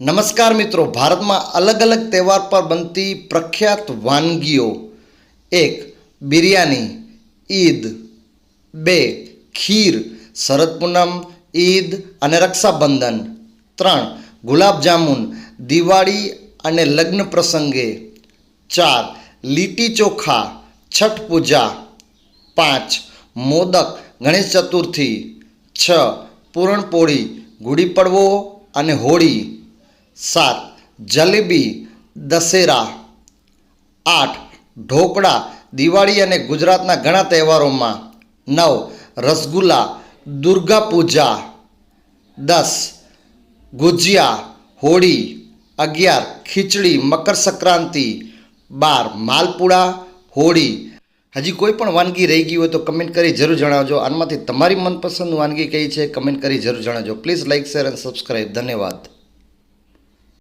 નમસ્કાર મિત્રો, ભારતમાં અલગ અલગ તહેવાર પર બનતી પ્રખ્યાત વાનગીઓ એક બિરયાની, ઈદ, બે ખીર, શરદ પૂનમ, ઈદ અને રક્ષાબંધન, ત્રણ ગુલાબજામુન દિવાળી અને લગ્ન પ્રસંગે, ચાર લીટી ચોખા, છઠ પૂજા, પાંચ મોદક ગણેશ ચતુર્થી, છ પૂરણપોળી, ગુડી પડવો અને હોળી. સાત. જલેબી, દશેરા. આઠ. ઢોકળા, દિવાળી અને ગુજરાતના ઘણા તહેવારોમાં. નવ. રસગુલ્લા, દુર્ગા પૂજા. દસ. ગુજિયા, હોળી. અગિયાર. ખીચડી, મકર સંક્રાંતિ. બાર. માલપુડા, હોળી. હજી કોઈ પણ વાનગી રહી ગઈ હોય તો કમેન્ટ કરી જરૂર જણાવજો. આમાંથી તમારી મનપસંદ વાનગી કઈ છે કમેન્ટ કરી જરૂર જણાવજો. પ્લીઝ લાઇક શેર અને સબસ્ક્રાઈબ ધન્યવાદ.